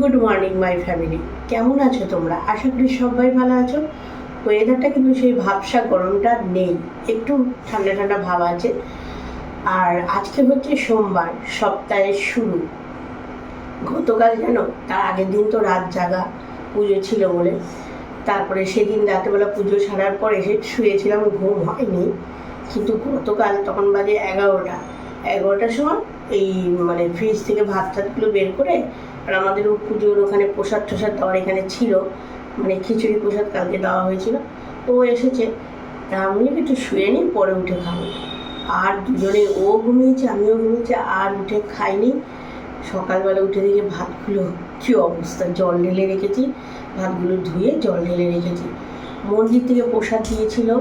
Good morning my family কেমন আছো তোমরা? আশা করি সবাই ভালো আছো। ওয়েদারটা কিন্তু সেই ভাবসা গরমটা নেই। একটু ঠান্ডা ঠান্ডা ভাব আছে। আর আজকে হচ্ছে সোমবার, সপ্তাহের শুরু। গতকাল যেন তার আগের দিন তো রাত জাগা, পুজো ছিল বলে। তারপরে সেদিন রাতেবেলা পুজো সারার পর এসে শুয়েছিলাম, ঘুম হয়নি। কিন্তু গতকাল তখন বাজে এগারোটা। এগারোটার সময় এই মানে ফ্রিজ থেকে ভাত টাতগুলো বের করে আর আমাদের ও পুজোর ওখানে প্রসাদ টসাদ দেওয়ার এখানে ছিল। মানে খিচুড়ি প্রসাদ কালকে দেওয়া হয়েছিল। ও এসেছে। তা আমি একটু শুয়ে নিই পরে উঠে খাব। আর দুজনে, ও ঘুমিয়েছে, আমিও ঘুমিয়েছি, আর উঠে খাইনি। সকালবেলা উঠে দেখে ভাতগুলো কী অবস্থা, জল ঢেলে রেখেছি। ভাতগুলো ধুয়ে জল ঢেলে রেখেছি। মন্দির থেকে প্রসাদ দিয়েছিল।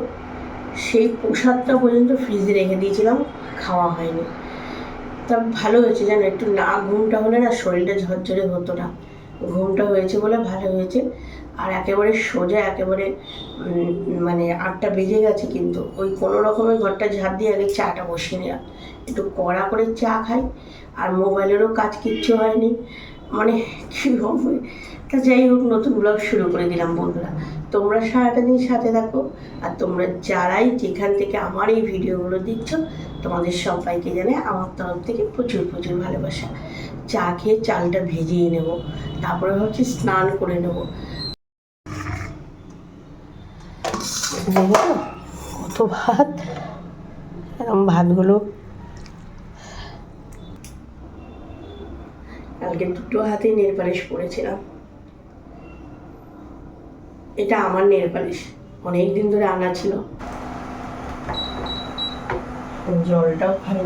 সেই প্রসাদটা পর্যন্ত ফ্রিজে রেখে দিয়েছিলাম, খাওয়া হয়নি। তা ভালো হয়েছে জানো, একটু না, ঘুমটা হলে না শরীরটা ঝরঝরে হতো না। ঘুমটা হয়েছে বলে ভালো হয়েছে। আর একেবারে সোজা, একেবারে মানে আটটা বেজে গেছে কিন্তু, ওই কোনো রকমের ঘরটা ঝাড় দিয়ে আগে চাটা বসিয়ে নিলাম। একটু কড়া করে চা খাই, আর মোবাইলেরও কাজ কিচ্ছু হয়নি। মানে কী হবে তা যাই হোক, নতুন ব্লগ শুরু করে দিলাম বন্ধুরা। তোমরা সারাটা দিন সাথে থাকো আর তোমরা যারাই যেখান থেকে আমার এই ভিডিওগুলো দেখছ, তোমাদের সবাইকে জানে আমার তরফ থেকে প্রচুর প্রচুর ভালোবাসা। চা খেয়ে চালটা ভেজিয়ে নেব, তারপরে ভাবছি স্নান করে নেব। কত ভাত? এরকম ভাতগুলো। কালকে দুটো হাতেই নেল পালিশ পরেছিলাম এটা আমার নেল পালিশ। অনেক দিন ধরে আনা ছিল। জলটাও ভালো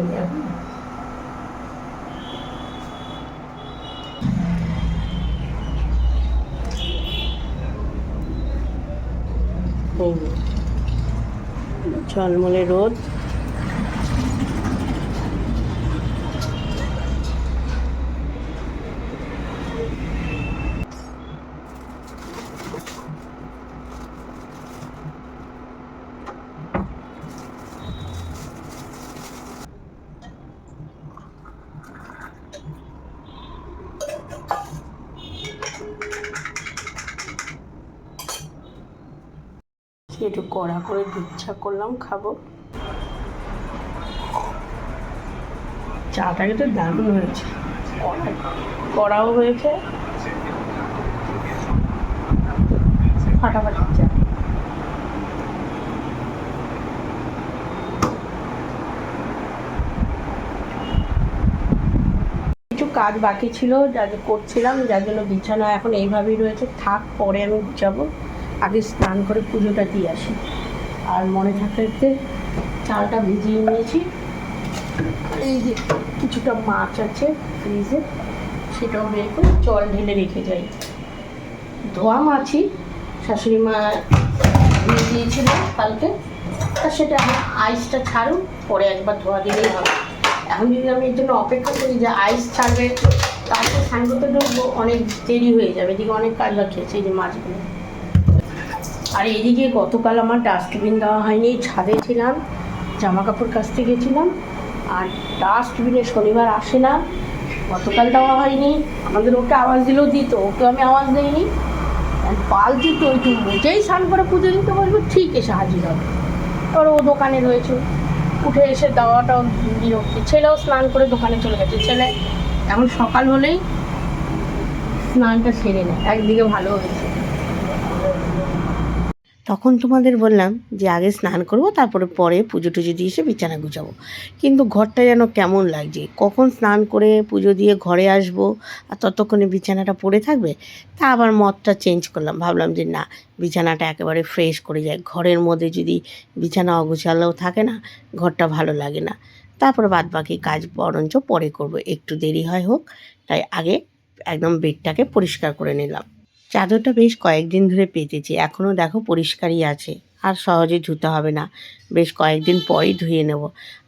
ঝলমলে রোদ। একটু কড়া করে দুধ চা করলাম খাব। চাটা কিন্তু দারুণ হয়েছে। কড়াও হয়েছে। ফাটাফাটি চা। কিছু কাজ বাকি ছিল যা যা করছিলাম যার জন্য বিছানা এখন এইভাবেই রয়েছে। থাক পরে আমি গুছাবো। আগে স্নান করে পুজোটা দিয়ে আসি। আর মনে থাকতে চালটা ভিজিয়ে নিয়েছি। এই যে কিছুটা মাছ আছে ফ্রিজে, সেটাও বের করে জল ঢেলে রেখে যাই। ধোয়া মাছই শাশুড়ি মা দিয়ে দিয়েছিল কালকে। তা সেটা আইসটা ছাড়ুক পরে একবার ধোয়া দিলেই হবে। এখন যদি আমি এর জন্য অপেক্ষা করি যে আইস ছাড়বে তারপর স্নান করতে ঢুকবো, অনেক দেরি হয়ে যাবে, এদিকে অনেক কাজ আছে এই যে মাছগুলো। আর এদিকে গতকাল আমার ডাস্টবিন দেওয়া হয়নি, ছাদে ছিলাম জামা কাপড় কাচতে গেছিলাম, আর ডাস্টবিনে শনিবার আসে না, গতকাল দেওয়া হয়নি, আমাদের ওকে আওয়াজ দিলেও দিত, ওকে আমি আওয়াজ দিইনি। বালতি তো ওই তুমি যেই স্নান করে পুজো দিতে বলব, ঠিক এসে হাজির হবে। এবার ও দোকানে রয়েছে, উঠে এসে দেওয়াটাও বিরক্তি। ছেলেও স্নান করে দোকানে চলে গেছে। ছেলে, এখন সকাল হলেই স্নানটা সেরে নেয়, একদিকে ভালো হয়েছে। তখন তোমাদের বললাম যে আগে স্নান করব, তারপরে পরে পুজো টুজো দিয়ে এসে বিছানা গুছাবো। কিন্তু ঘরটা যেন কেমন লাগছে? কখন স্নান করে পুজো দিয়ে ঘরে আসব আর ততক্ষণে বিছানাটা পড়ে থাকবে? তা আবার মতটা চেঞ্জ করলাম। ভাবলাম যে না, বিছানাটা একেবারে ফ্রেশ করে যায় ঘরের মধ্যে যদি বিছানা অগুছালেও থাকে না, ঘরটা ভালো লাগে না। তারপরে বাদ বাকি কাজ বরঞ্চ পরে করব। একটু দেরি হয় হোক, তাই আগে একদম বেডটাকে পরিষ্কার করে নিলাম। চাদরটা বেশ কয়েকদিন ধরে পেতেছি। এখনও দেখো পরিষ্কারই আছে। আর সহজে ধুতে হবে না। বেশ কয়েকদিন পরেই ধুয়ে নেব।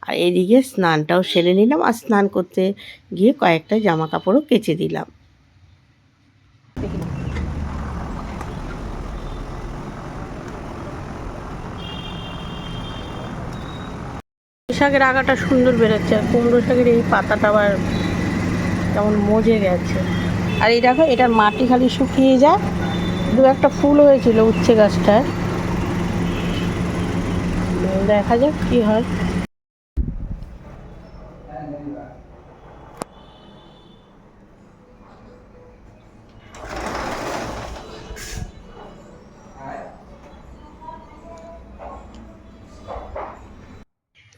আর এদিকে স্নানটাও সেরে নিলাম আর স্নান করতে গিয়ে কয়েকটা জামা কাপড়ও কেচে দিলাম। শাকের আগাটা সুন্দর বেরোচ্ছে। আর কুমড়ো শাকের এই পাতাটা আবার কেমন মজে গেছে। আর এই দেখো, এটার মাটি খালি শুকিয়ে যায়। দু একটা ফুল হয়েছিল উচ্ছে গাছটায় দেখা যাক কি হয়।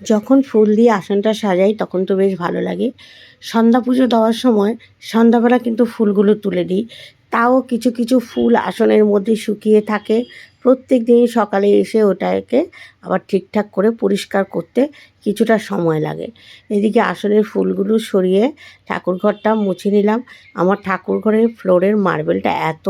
যখন ফুল দিয়ে আসনটা সাজাই, তখন তো বেশ ভালো লাগে। সন্ধ্যা পুজো দেওয়ার সময় সন্ধ্যাবেলা কিন্তু ফুলগুলো তুলে দিই তাও কিছু কিছু ফুল আসনের মধ্যে শুকিয়ে থাকে। প্রত্যেক দিন সকালে এসে ওটাকে আবার ঠিকঠাক করে পরিষ্কার করতে কিছুটা সময় লাগে। এদিকে আসনের ফুলগুলো সরিয়ে ঠাকুর ঘরটা মুছে নিলাম। আমার ঠাকুর ঘরের ফ্লোরের মার্বেলটা এত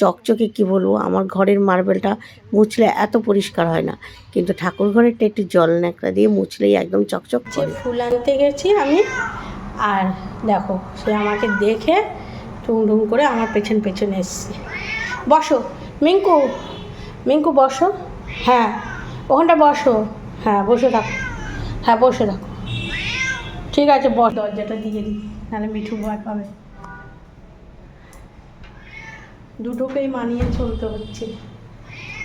চকচকে, কি বলব, আমার ঘরের মার্বেলটা মুছলে এত পরিষ্কার হয় না। কিন্তু ঠাকুর ঘরেরটা একটু জল ন্যাকড়া দিয়ে মুছলেই একদম চকচক ফুল আনতে গেছি আমি আর দেখো, সে আমাকে দেখে টুমটুম করে আমার পেছন পেছন এসছে। বসো, মিঙ্কু মিঙ্কু বসো। হ্যাঁ ওখানটা বসো। হ্যাঁ বসে থাকো। হ্যাঁ বসে থাকো। ঠিক আছে, বস। দরজাটা দিয়ে দিই, নাহলে মিঠু ভয় পাবে। দুটোকেই মানিয়ে চলতে হচ্ছে।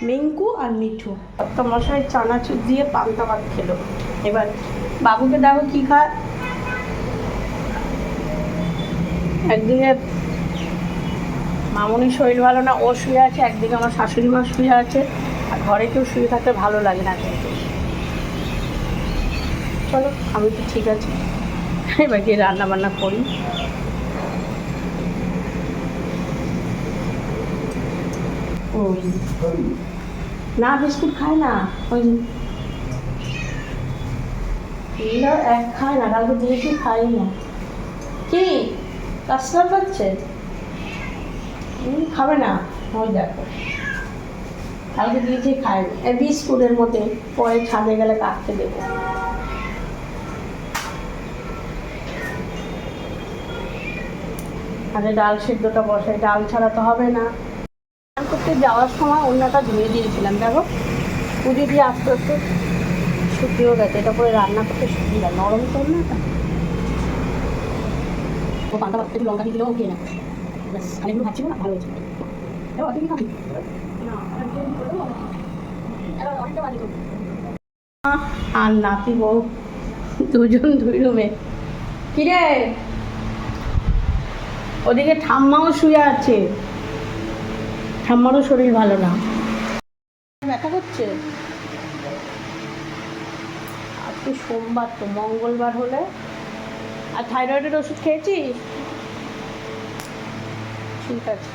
মিঙ্কু আর মিঠু। একটা মশাই চানাচুর দিয়ে পান্তা ভাত খেলো। এবার বাবুকে দেখো কী খায়। একদিকে মামুনির শরীর ভালো না, ও শুয়ে আছে, একদিকে আমার শাশুড়ি মা শুয়ে আছে, আর ঘরে কেউ শুয়ে থাকতে ভালো লাগে না কিন্তু। চলো, আমি তো ঠিক আছে। এবার গিয়ে রান্না বান্না করি না, বিস্কুট খায় না, ওই এক খায় না, কালকে দিয়েছি খাই না কি? পাচ্ছে? হুম, খাবে না। ওই দেখো। কালকে দিয়েছি খায় এই বিস্কুটের মধ্যে। পরে ছাদে গেলে কাটতে দেবো। আরে ডাল সিদ্ধটা বসে ডাল ছাড়া তো হবে না। স্নান করতে যাওয়ার সময় অন্যটা ধুয়ে দিয়েছিলাম দেখো। পুজো দিয়ে আস্তে আস্তে শুকিয়েও গেছে। এটা করে রান্না করতে সুবিধা। নরম তো না ও একটু লঙ্কা দিয়ে দিলেও না। ব্যাস না, ভালো হয়েছে। এবার খাবি। আর নাতি বউ, দুজন দুই রুমে। কিরে? ওদিকে ঠাম্মাও শুয়ে আছে। ঠাম্মারও শরীর ভালো না। ব্যথা করছে? আজকে সোমবার তো, মঙ্গলবার হলে আর থাইরয়েডের ওষুধ খেয়েছিস? ঠিক আছে।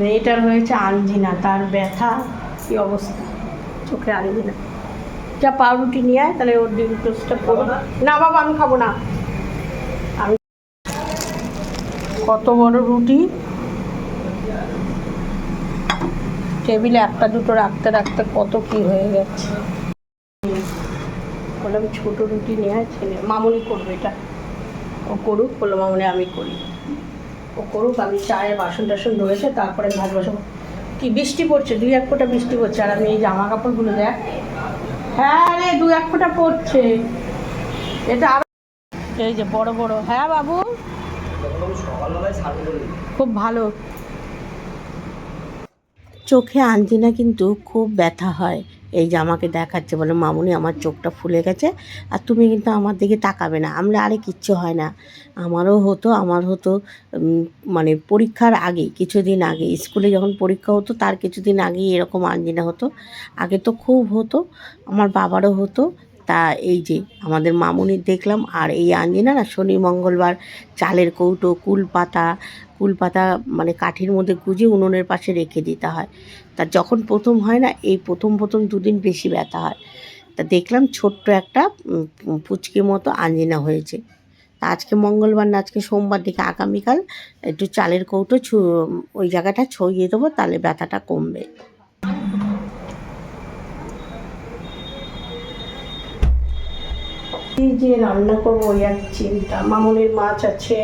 মেয়েটার হয়েছে আঞ্জিনা তার ব্যথা কি অবস্থা? চোখে আনজিনা যা পাউরুটি নিয়ে আয় তাহলে ওর ডিম টোস্টটা করো না? বাবা আমি খাব না। আমি কত বড় রুটি? টেবিলে একটা দুটো রাখতে রাখতে কত কি হয়ে গেছে। বললাম ছোটো রুটি নিয়ে আয় ছেলে মামুনি করবে এটা। ও করুক, বলল মামুনি আমি করি। ও করুক, আমি চায়ের বাসন টাসন রয়েছে তারপরে ভাত বসাবো। কি বৃষ্টি পড়ছে? দুই এক ফোঁটা বৃষ্টি পড়ছে। আর আমি এই জামা কাপড়গুলো দেখ। হ্যাঁ রে দু এক ফোঁটা পড়ছে। এটা আর এই যে বড় বড়। হ্যাঁ বাবু? খুব ভালো। চোখে আঞ্জিনা কিন্তু খুব ব্যথা হয়। এই যে আমাকে দেখাচ্ছে বলে, মামুনি, আমার চোখটা ফুলে গেছে আর তুমি কিন্তু আমার দিকে তাকাবে না। আমরা আরে কিচ্ছু হয় না। আমারও হতো, আমার হতো মানে পরীক্ষার আগে কিছুদিন আগে স্কুলে যখন পরীক্ষা হতো, তার কিছুদিন আগেই এরকম আঞ্জিনা হতো। আগে তো খুব হতো, আমার বাবারও হতো। তা এই যে আমাদের মামুনির দেখলাম, আর এই আঞ্জিনা না শনি, মঙ্গলবার চালের কৌটো কুল পাতা কুল পাতা মানে কাঠির মধ্যে গুজে উনুনের পাশে রেখে দিতে হয়। তা যখন প্রথম হয় না, এই প্রথম প্রথম দুদিন বেশি ব্যথা হয়। তা দেখলাম ছোট্ট একটা পুচকি মতো আঞ্জিনা হয়েছে। তা আজকে মঙ্গলবার না, আজকে সোমবার দিকে আগামীকাল একটু চালের কৌটো ছু, ওই জায়গাটা ছড়িয়ে দেবো, তাহলে ব্যথাটা কমবে। যে রান্না করব, ওই এক চিন্তা। মামুনির মাছ আছে।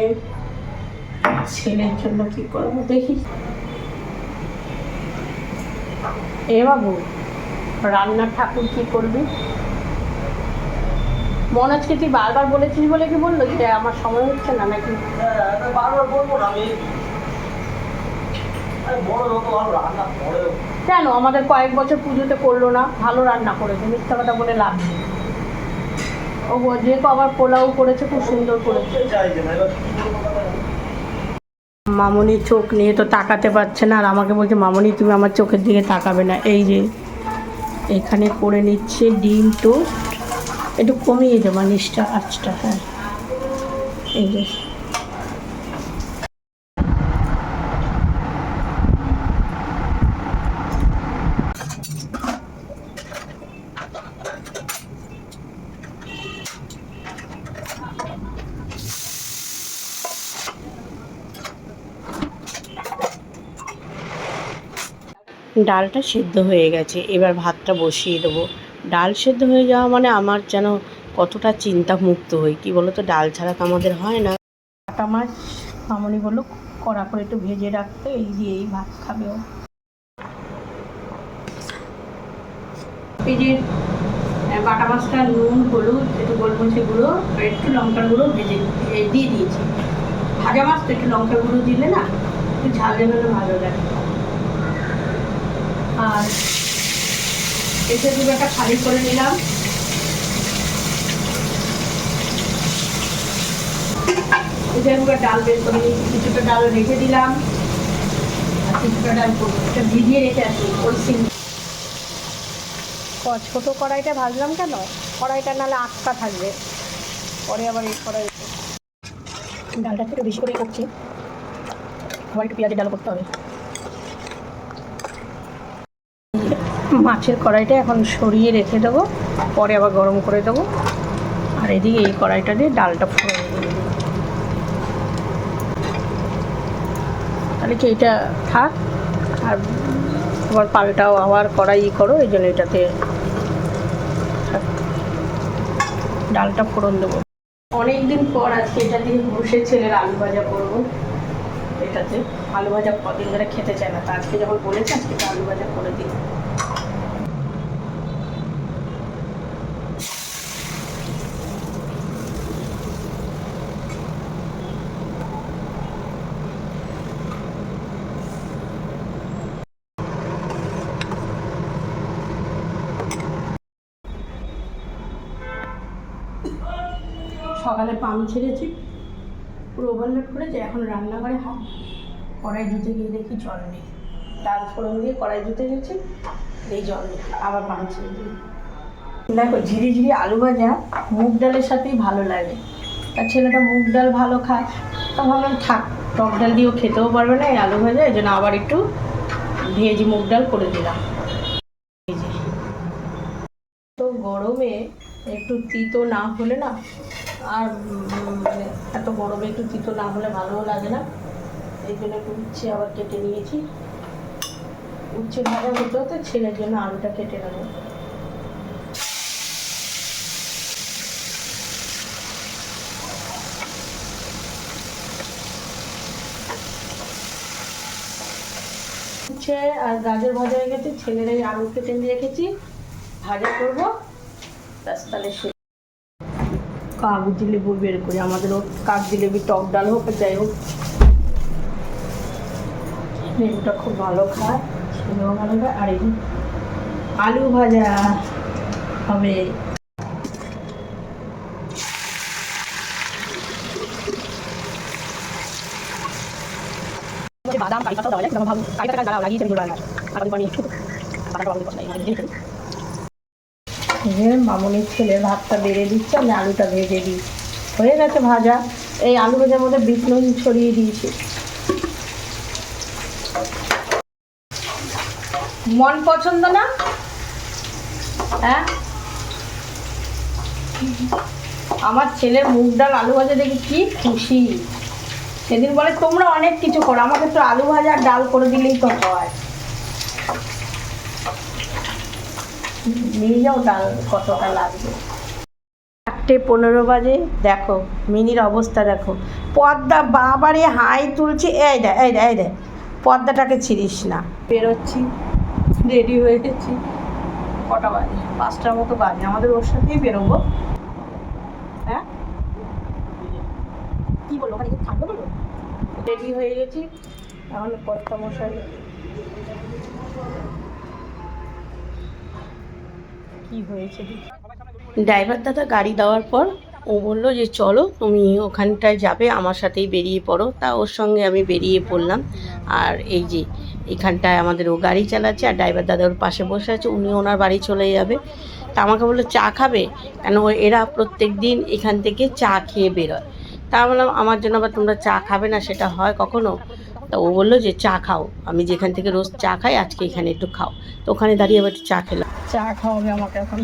ছেলের জন্য কি করব, দেখি। এ বাবু রান্নার ঠাকুর কি করবি? মনোজকে তুই বারবার বলেছিস বলে কি বলল যে আমার সময় হচ্ছে না নাকি? বারবার বলব না আমি কেন? আমাদের কয়েক বছর পুজোতে করল না ভালো রান্না করেছে মিথ্যা কথা বলে লাভ নেই। ও যে আবার পোলাও করেছে খুব সুন্দর করেছে। মামনি চোখ নিয়ে তো তাকাতে পারছে না, আর আমাকে বলছে, মামনি, তুমি আমার চোখের দিকে তাকাবে না। এই যে, এখানে করে নিচ্ছে ডিম টোস্ট। একটু কমিয়ে দেবো নিচটা আঁচটা হ্যাঁ। এই যে। ডালটা সিদ্ধ হয়ে গেছে। এবার ভাতটা বসিয়ে দেবো। ডাল সেদ্ধ হয়ে যাওয়া মানে আমার যেন কতটা চিন্তা মুক্ত হই। কি বলো তো ডাল ছাড়া তো আমাদের হয় না। কাটা মাছ মামনি বলল, কড়া করে একটু ভেজে রাখতে, এই দিয়েই ভাত খাবে ও। এই বাটা মাছটা নুন, হলুদ, একটু গোলমরিচের গুঁড়ো একটু লঙ্কার গুঁড়ো ভেজে দিয়ে দিয়েছি। ভাজা মাছ তো একটু লঙ্কার গুঁড়ো দিলে না, একটু ঝাল দেবে ভালো লাগে। আর এসে দুটোটা খালি করে নিলাম। এটা দুটো ডাল বের করে নিয়েছি, কিছুটা ডাল রেখে দিলাম। আর কিছুটা ডাল এটা ভিজিয়ে রেখে আসি ওই সিম ছোট কড়াইটা ভাজলাম কেন? কড়াইটা নাহলে আটকা থাকবে। পরে আবার এই কড়াই ডালটা একটু বেশি করে করছি। আবার একটু পেঁয়াজের ডাল করতে হবে। মাছের কড়াইটা এখন সরিয়ে রেখে দেবো, পরে আবার গরম করে দেবো। আর এদিকে এই কড়াইটা দিয়ে ডালটা ফোড়ন দেবো তাহলে কি এটা থাক? আর আবার পাল্টাও আবার কড়াই করো, এই জন্য এটাতে ডালটা ফোড়ন দেবো। অনেক দিন পর আজকে এটা দিয়ে বসে ছেলের আলু ভাজা করব। এটাতে আলু ভাজা কদিন ধরে খেতে চায় না। তা আজকে যখন বলেছে, আজকে আলু ভাজা করে দিই সকালে পাম্প ছেড়েছি। পুরো ওভারলোড করেছে এখন রান্নাঘরে হাত কড়াই ধুতে গিয়ে দেখি জল নেই। ডাল ফোড়ন দিয়ে কড়াই ধুতে গেছি, এই জল নেই, আবার পাম্প ছেড়ে দিই দেখো, ঝিরি ঝিরি আলু ভাজা মুগ ডালের সাথেই ভালো লাগে। তার ছেলেটা মুগ ডাল ভালো খায়, তা ভাবলাম থাক, টক ডাল দিয়েও খেতেও পারবে না এই আলু ভাজা, এই জন্য আবার একটু ভেজ মুগ ডাল করে দিলাম। তো গরমে একটু তিতো না হলে না আর মানে এত গরমে একটু তিতো না হলে ভালোও লাগে না। এই জন্য একটু উচ্ছে আবার কেটে নিয়েছি। উচ্ছে ভাজা হতে হতে ছেলের জন্য আলুটা কেটে নেব। উচ্ছে আর গাজর ভাজা হয়ে গেছে, ছেলের এই আলু কেটে রেখেছি। ভাজা করব। ব্যাস, তাহলে কাক জিলেবি বের করি আমাদেরও কাক জিলেবি টক ডাল হোক, যাই হোক। লেবুটা খুব ভালো খায় ভালো খায়। আর আলু ভাজা হবে। বাদাম, কারি পাতাও দেওয়া যায় কারি পাতা লাগিয়েছে আমি আর আমি বাদামটা বাবু পছন্দ, এই মামনির ছেলে ভাতটা বেড়ে দিচ্ছে, আমি আলুটা ভেজে দিই। হয়ে গেছে ভাজা। এই আলু ভাজার মধ্যে বিট ছড়িয়ে দিয়েছি। মন পছন্দ না? হ্যাঁ? আমার ছেলের মুগ ডাল, আলু ভাজা দেখে কি খুশি। সেদিন বলে, তোমরা অনেক কিছু করো, আমাকে তো আলু ভাজা ডাল করে দিলেই তো হয়। নিয়ে ডাল কতটা লাগবে চারটে পনেরো বাজে, দেখো, মিনির অবস্থা দেখো। পর্দা বাবারে হাই তুলছি, এই দে এই দে এই দে পর্দাটাকে ছিড়িস না। বেরোচ্ছি, রেডি হয়ে গেছি, কটা বাজে? পাঁচটার মতো বাজে, আমাদের ওর সাথেই বেরোবো। হ্যাঁ? কি বলব ওখানে থাকবে বলব রেডি হয়ে গেছি, এখন কর্তা মশাই কি হয়েছে ড্রাইভার দাদা গাড়ি দেওয়ার পর ও বলল যে, চলো, তুমি ওখানটায় যাবে, আমার সাথেই বেরিয়ে পড়ো। তা ওর সঙ্গে আমি বেরিয়ে পড়লাম। আর এই যে, এখানটায় আমাদের ও গাড়ি চালাচ্ছে, আর ড্রাইভার দাদা ওর পাশে বসে আছে, উনি ওনার বাড়ি চলে যাবে। তা আমাকে বলল, চা খাবে? কেন এরা প্রত্যেক দিন এখান থেকে চা খেয়ে বেরোয়। তা বললাম, আমার জন্য আবার তোমরা চা খাবে না, সেটা হয় কখনো? তা ও বলল যে চা খাও। আমি যেখান থেকে রোজ চা খাই আজকে এখানে একটু খাও। তো ওখানে দাঁড়িয়ে আবার একটু চা খেলাম। চা খাওয়াবে আমাকে এখন।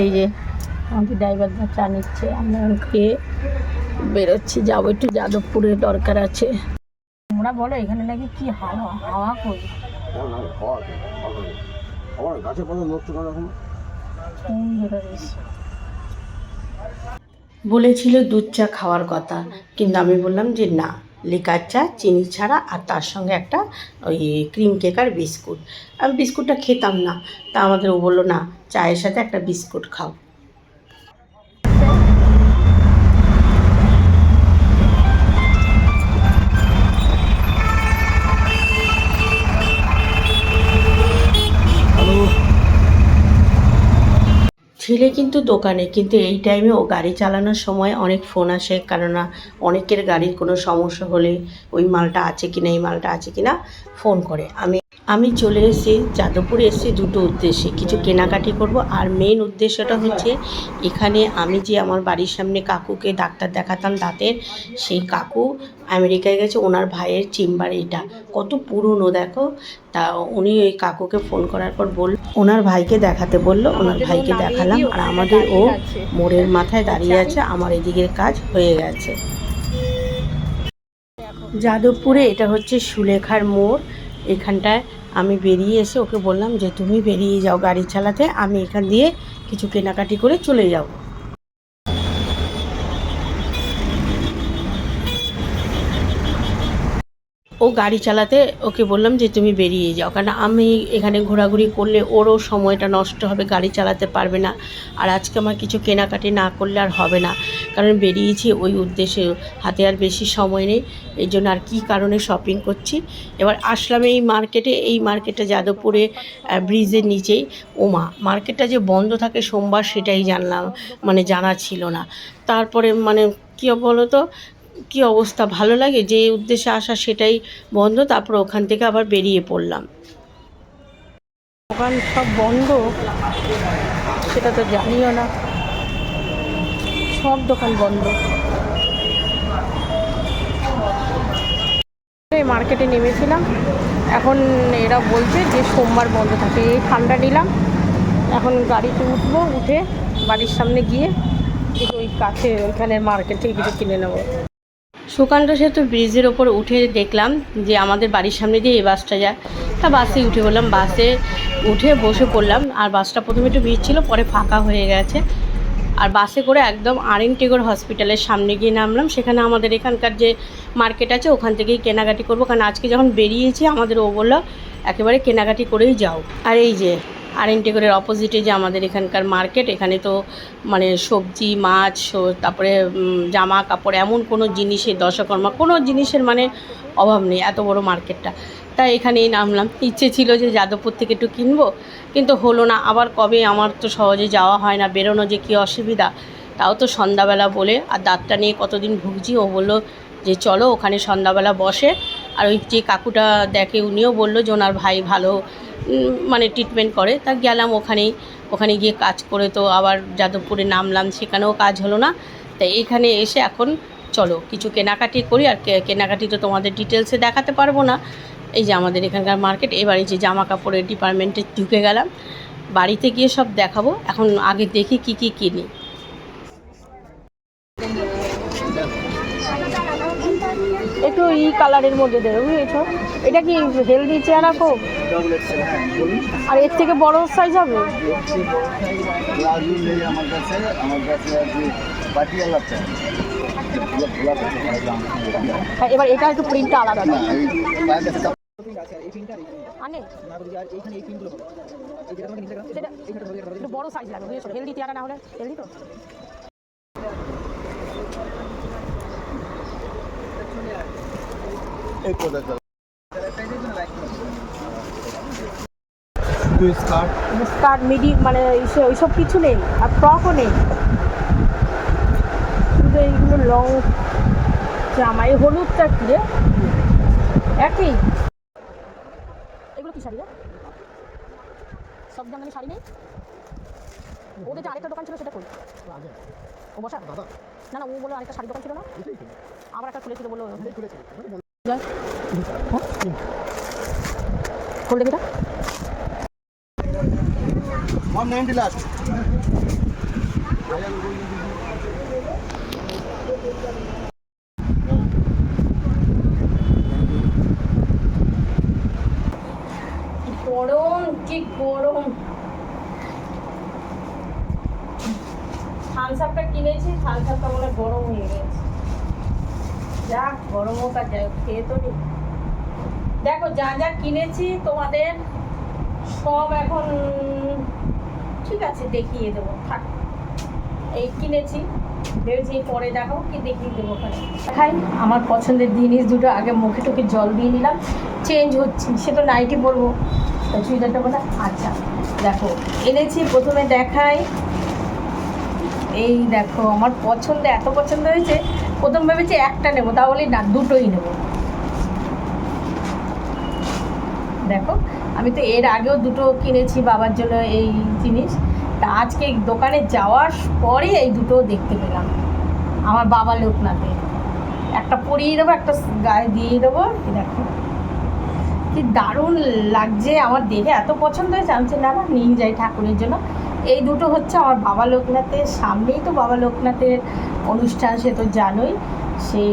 এই যে আমাকে ড্রাইভার দা চা নিচ্ছে। আমরা খেয়ে বেরোচ্ছি। যাব একটু যাদবপুরে দরকার আছে। তোমরা বলো এখানে নাকি কি হাওয়া? হাওয়া কই? আমার গাছের পাতা নষ্ট করা এখন। কোন ধরে রয়েছে বলেছিল দুধ চা খাওয়ার কথা। কিন্তু আমি বললাম যে, না, লিকার চা, চিনি ছাড়া আর তার সঙ্গে একটা ওই ক্রিম কেক আর বিস্কুট। আমি বিস্কুটটা খেতাম না। তা আমাদের ও বলল, না, চায়ের সাথে একটা বিস্কুট খাও। ছেলে কিন্তু দোকানে, কিন্তু এই টাইমে ও গাড়ি চালানোর সময় অনেক ফোন আসে। কেননা অনেকের গাড়ির কোনো সমস্যা হলে ওই মালটা আছে কিনা, এই মালটা আছে কিনা ফোন করে। আমি আমি চলে এসেছি যাদবপুরে এসেছি দুটো উদ্দেশ্যে। কিছু কেনাকাটি করব আর মেন উদ্দেশ্যটা হচ্ছে এখানে আমি যে আমার বাড়ির সামনে কাকুকে ডাক্তার দেখাতাম দাঁতের সেই কাকু আমেরিকায় গেছে ওনার ভাইয়ের চেম্বার এটা। কত পুরনো দেখো। তা উনি ওই কাকুকে ফোন করার পর বল ওনার ভাইকে দেখাতে বলল ওনার ভাইকে দেখালাম। আর আমাদের ও মোড়ের মাথায় দাঁড়িয়ে আছে আমার এদিকের কাজ হয়ে গেছে। যাদবপুরে এটা হচ্ছে সুলেখার মোড় এখানটায় আমি বেরিয়ে এসে ওকে বললাম যে, তুমি বেরিয়ে যাও গাড়ি চালাতে, আমি এখান দিয়ে কিছু কেনাকাটি করে চলে যাব। ও গাড়ি চালাতে ওকে বললাম যে তুমি বেরিয়ে যাও। কারণ আমি এখানে ঘোরাঘুরি করলে ওরও সময়টা নষ্ট হবে, গাড়ি চালাতে পারবে না। আর আজকে আমার কিছু কেনাকাটি না করলে আর হবে না। কারণ বেরিয়েছি ওই উদ্দেশ্যে, হাতে আর বেশি সময় নেই। এই জন্য আর কী কারণে শপিং করছি। এবার আসলাম এই মার্কেটে এই মার্কেটে যাদবপুরে ব্রিজের নিচেই। ওমা, মার্কেটটা যে বন্ধ থাকে সোমবার সেটাই জানলাম মানে জানা ছিল না। তারপরে মানে কী বলো তো কী অবস্থা? ভালো লাগে? যে উদ্দেশ্যে আসা সেটাই বন্ধ, তারপর ওখান থেকে আবার বেরিয়ে পড়লাম। দোকান সব বন্ধ, সেটা তো জানিও না। সব দোকান বন্ধ। মার্কেটে নেমেছিলাম। এখন এরা বলছে যে সোমবার বন্ধ থাকে। এই ঠান্ডা নিলাম। এখন গাড়িতে উঠবো, উঠে বাড়ির সামনে গিয়ে ওই কাছে ওইখানে মার্কেট থেকে কিছু কিনে নেব। সুকান্ত সেতু ব্রিজের ওপর উঠে দেখলাম যে আমাদের বাড়ির সামনে দিয়ে এই বাসটা যায়। তা বাসে উঠে বললাম বাসে উঠে বসে পড়লাম। আর বাসটা প্রথমে একটু ভিড় ছিল, পরে ফাঁকা হয়ে গেছে। আর বাসে করে একদম আরএন টেগর হসপিটালের সামনে গিয়ে নামলাম। সেখানে আমাদের এখানকার যে মার্কেট আছে, ওখান থেকেই কেনাকাটি করব। কারণ আজকে যখন বেরিয়েছি, আমাদের ও বলল, একেবারে কেনাকাটি করেই যাও। আর এই যে আরএন টেগরের অপোজিটে যে আমাদের এখানকার মার্কেট এখানে তো মানে সবজি, মাছ তারপরে জামা কাপড় এমন কোনো জিনিসের দশকর্মা কোনো জিনিসের মানে অভাব নেই এত বড় মার্কেটটা তাই এখানেই নামলাম। ইচ্ছে ছিল যে যাদবপুর থেকে একটু কিনবো, কিন্তু হলো না। আবার কবে আমার তো সহজে যাওয়া হয় না, বেরোনো যে কী অসুবিধা, তাও তো সন্ধ্যাবেলা বলে, আর দাঁতটা নিয়ে কতদিন ভুগছি, ও বলল যে চলো ওখানে সন্ধ্যাবেলা বসে। আর ওই যে কাকুটা দেখে উনিও বলল যে ওনার ভাই ভালো মানে ট্রিটমেন্ট করে। তা গেলাম ওখানেই। ওখানে গিয়ে কাজ করে তো আবার যাদবপুরে নামলাম, সেখানেও কাজ হলো না। তাই এখানে এসে এখন চলো, কিছু কেনাকাটি করি। আর কেনাকাটি তো তোমাদের ডিটেলসে দেখাতে পারব না। এই যে আমাদের এখানকার মার্কেট এবারে যে জামা কাপড়ের ডিপার্টমেন্টে ঢুকে গেলাম। বাড়িতে গিয়ে সব দেখাবো। এখন আগে দেখি কি কি কিনি। কালারের মধ্যে দেবে বুঝেছ? এটা কি হেলদি চেহারা খুব আর এর থেকে বড় সাইজ হবে? মানে হ্যাঁ, এবার এটা একটু প্রিন্টটা আলাদা না এই পায়ের কাছে কাপড় আনে সেটা একটু বড় সাইজ লাগবে হেলদি চেহারা না হলে হেলদি তো? স্কার্ট মিডি মানে ওইসব কিছু নেই আর ফ্রকও নেই। শুধু এইগুলো লং জামা এই হলুদটা কি রে? একই? এগুলো কি শাড়ি রে? সব জামানি শাড়ি নেই? ওদের যে আরেকটা দোকান ছিল সেটা কই? ও বসা? না না ও বলল আরেকটা শাড়ি দোকান ছিল না? আবার একটা খুলেছিল। হ্যাঁ? খোল হ্যাঁ? দেখি গরম কি গরম। থানসাপটা কিনেছি থানসাপটা মনে গরম হয়ে গেছে। গরম খেয়ে তো দেখো যা যা কিনেছি তোমাদের সব এখন, ঠিক আছে, দেখিয়ে দেবো। থাক, এই কিনেছি, ভেবেছি পরে দেখো কি দেখিয়ে দেবো ওখানে। খাই আমার পছন্দের জিনিস দুটো, আগে মুখে টুকে জল দিয়ে নিলাম চেঞ্জ হচ্ছে সে তো নাইটি পরবো। তা চুড়িদারটা বলে আচ্ছা দেখো, এনেছি, প্রথমে দেখাই। এই দেখো, আমার পছন্দ, এত পছন্দ হয়েছে প্রথম ভেবেছি একটা নেব তাহলে না, দুটোই নেব। দেখো, আমি তো এর আগেও দুটো কিনেছি বাবার জন্য এই জিনিস। তা আজকে দোকানে যাওয়ার পরে এই দুটো দেখতে পেলাম। আমার বাবা লোকনাথে একটা পরিয়ে দেবো, একটা গায়ে দিয়ে দেবো দেখো। কি দারুণ লাগছে, আমার দেখে এত পছন্দ হয়েছে, আমি না না, নিয়ে যাই ঠাকুরের জন্য। এই দুটো হচ্ছে আমার বাবা লোকনাথের, সামনেই তো বাবা লোকনাথের অনুষ্ঠান, সে তো জানোই। সে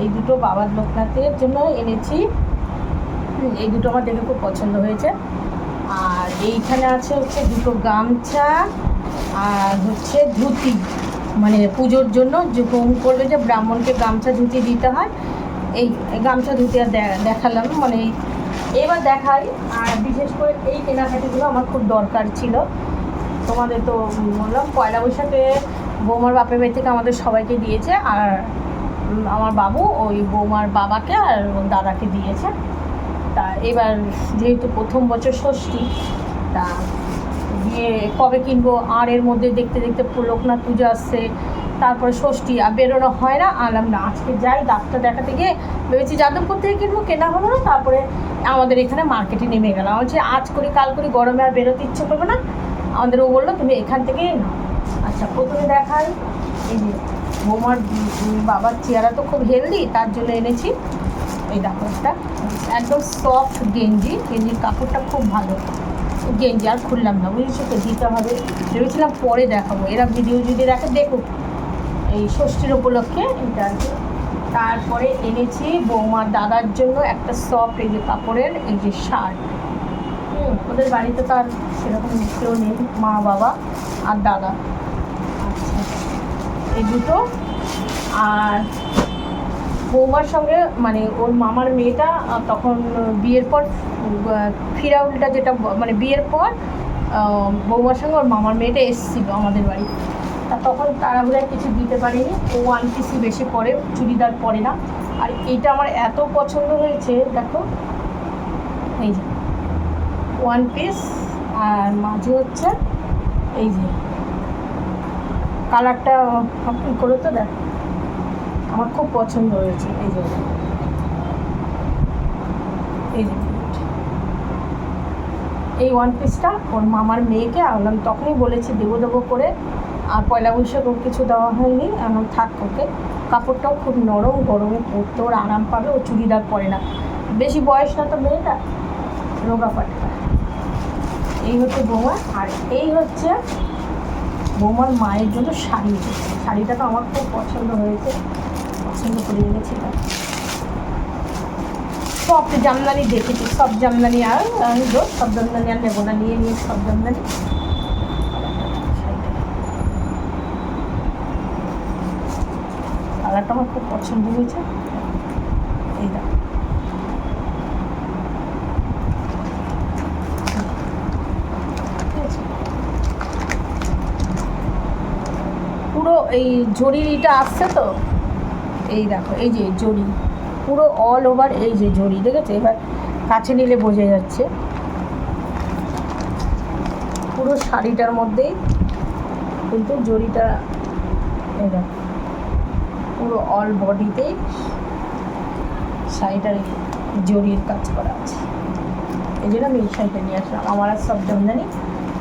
এই দুটো বাবা লোকনাথের জন্য এনেছি। এই দুটো আমার দেখে খুব পছন্দ হয়েছে। আর এইখানে আছে হচ্ছে দুটো গামছা আর হচ্ছে ধুতি। মানে পুজোর জন্য যে হোম করবে যে ব্রাহ্মণকে গামছা, ধুতি দিতে হয়। এই গামছা, ধুতি আর দেখালাম। মানে এবার দেখাই। আর বিশেষ করে এই কেনাকাটিগুলো আমার খুব দরকার ছিল। তোমাদের তো বললাম, পয়লা বৈশাখে বৌমার বাপের বাড়ি থেকে আমাদের সবাইকে দিয়েছে, আর আমার বাবু ওই বৌমার বাবাকে আর দাদাকে দিয়েছে। তা এবার যেহেতু প্রথম বছর ষষ্ঠী, তা দিয়ে কবে কিনবো, আর এর মধ্যে দেখতে দেখতে লোকনাথ পুজো আসছে, তারপরে ষষ্ঠী, আর বেরোনো হয় না আনলাম না, আজকে যাই ডাক্তার দেখাতে গিয়ে ভেবেছি যাদবপুর থেকে কিনবো, কেনা হলো না, তারপরে আমাদের এখানে মার্কেটে নেমে গেলাম। বলছি, আজ করি, কাল করি, গরমে আর বেরোতে ইচ্ছে করবে না। আমাদের ও বলল, তুমি এখান থেকেই নাও। আচ্ছা প্রথমে দেখাই, এই যে বৌমার বাবার চেয়ারা তো খুব হেলদি তার জন্য এনেছি। এই একটা, একদম সফট গেঞ্জি, গেঞ্জির কাপড়টা খুব ভালো। গেঞ্জি আর খুললাম না, বুঝেছ তো, দিতে হবে। ভেবেছিলাম পরে দেখাবো এরা ভিডিও যদি দেখে, দেখুক। এই ষষ্ঠীর উপলক্ষে এটা আর কি। তারপরে এনেছি বৌমার দাদার জন্য একটা সফট এই যে কাপড়ের, এই যে শার্ট। ওদের বাড়িতে তো আর সেরকম কেউ নেই, মা বাবা আর দাদা। আচ্ছা। এই দুটো। আর বৌমার সঙ্গে মানে ওর মামার মেয়েটা তখন বিয়ের পর ফিরাউলটা যেটা মানে বিয়ের পর বৌমার সঙ্গে ওর মামার মেয়েটা এসেছিল আমাদের বাড়ি। তা তখন তারা বোধ কিছু দিতে পারেনি। ও ওয়ান পিসই বেশি পরে, চুড়িদার পরে না। আর এইটা আমার এত পছন্দ হয়েছে, দেখো। এই যে ওয়ান পিস আর মাঝে হচ্ছে এই যে, কালারটা করে তো দেখ, আমার খুব পছন্দ হয়েছে এই যে। এই যে, এই ওয়ান পিসটা ওর মামার মেয়েকে আনলাম তখনই বলেছি দেবো দেবো করে, আর পয়লা বৈশাখ ওর কিছু দেওয়া হয়নি এমন থাক ওকে। কাপড়টাও খুব নরম, গরমে পরতে ওর আরাম পাবে, ও চুড়িদার পরে না। বেশি বয়স না তো মেয়েটা? রোগা পাটকা। এই হচ্ছে বৌমা, আর এই হচ্ছে বৌমার মায়ের জন্য শাড়ি। শাড়িটা তো আমার খুব পছন্দ হয়েছে। পছন্দ করে এনেছি তাই। সব জামদানি দেখেছি, সব জামদানি আর আমি তো সব জামদানি আর নেব না, নিয়ে নিয়ে সব জামদানি। কালারটা আমার খুব পছন্দ হয়েছে এই দেখো ঠিক আছে? এই জরিটা আসছে তো? এই দেখো এই যে জরি। পুরো অল ওভার এই যে জড়ি দেখেছ? এবার কাছে নিলে বোঝা যাচ্ছে। পুরো শাড়িটার মধ্যেই কিন্তু জড়িটা এই দেখো, পুরো অল বডিতেই শাড়িটার জরির কাজ করা আছে। এই জন্য আমি এই শাড়িটা নিয়ে আসলাম। আমার আর সব জামদানি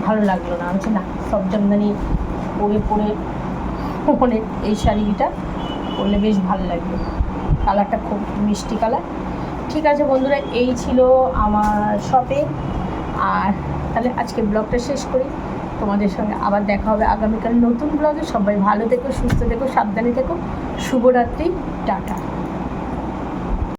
ভালো লাগল না। আমি না সব জামদানি পরে পরে মানে এই শাড়িটা পরলে বেশ ভালো লাগবে। কালারটা খুব মিষ্টি কালার। ঠিক আছে বন্ধুরা, এই ছিল আমার শপে আর তাহলে আজকে ব্লগটা শেষ করি। তোমাদের সঙ্গে আবার দেখা হবে আগামীকাল নতুন ব্লগে। সবাই ভালো থেকো, সুস্থ থেকো, সাবধানে থেকো। শুভরাত্রি, টাটা।